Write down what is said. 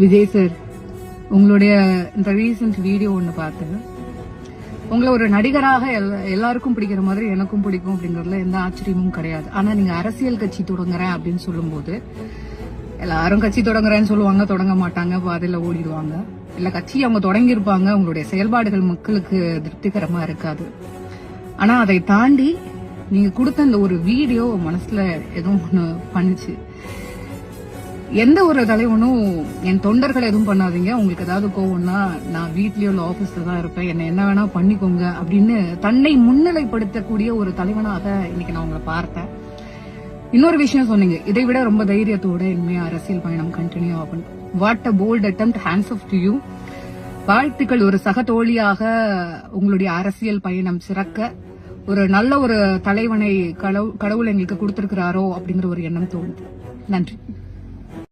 Vijay sir உங்களுடைய இந்த recent video ஒன்று பார்த்தேன். உங்களை ஒரு நடிகராக எல் எல்லாருக்கும் பிடிக்கிற மாதிரி எனக்கும் பிடிக்கும் அப்படிங்கிறதுல எந்த ஆச்சரியமும் கிடையாது. ஆனால் நீங்கள் அரசியல் கட்சி தொடங்குறேன் அப்படின்னு சொல்லும்போது எல்லாரும் கட்சி தொடங்குறேன்னு சொல்லுவாங்க தொடங்க மாட்டாங்க பாதையில் ஓடிடுவாங்க. இல்லை கட்சி அவங்க தொடங்கியிருப்பாங்க உங்களுடைய செயல்பாடுகள் மக்களுக்கு திருப்திகரமாக இருக்காது. ஆனால் அதை தாண்டி நீங்கள் கொடுத்த அந்த ஒரு வீடியோ மனசில் எதுவும் ஒன்று பண்ணுச்சு. எந்த ஒரு தலைவனும் என் தொண்டர்கள் எதுவும் பண்ணாதீங்க. உங்களுக்கு ஏதாவது கோவம்னா நான் வீட்லயோ இல்ல ஆபீஸ்ல தான் இருப்பேன். என்ன என்ன வேணா பண்ணிக்கோங்க அப்படின்னு தன்னை முன்னிலைப்படுத்தக்கூடிய ஒரு தலைவனாக இன்னைக்கு நான் உங்களை பார்த்தேன். இன்னொரு விஷயம் சொன்னீங்க. இதை விட ரொம்ப தைரியத்தோட இனிமே அரசியல் பயணம் கண்டினியூ ஆகும் what a bold attempt hands off to you வாழ்த்துக்கள். ஒரு சக தோழியாக உங்களுடைய அரசியல் பயணம் சிறக்க ஒரு நல்ல ஒரு தலைவனை கடவுள் எங்களுக்கு கொடுத்திருக்கிறாரோ அப்படிங்கிற ஒரு எண்ணம் தோணுது. நன்றி.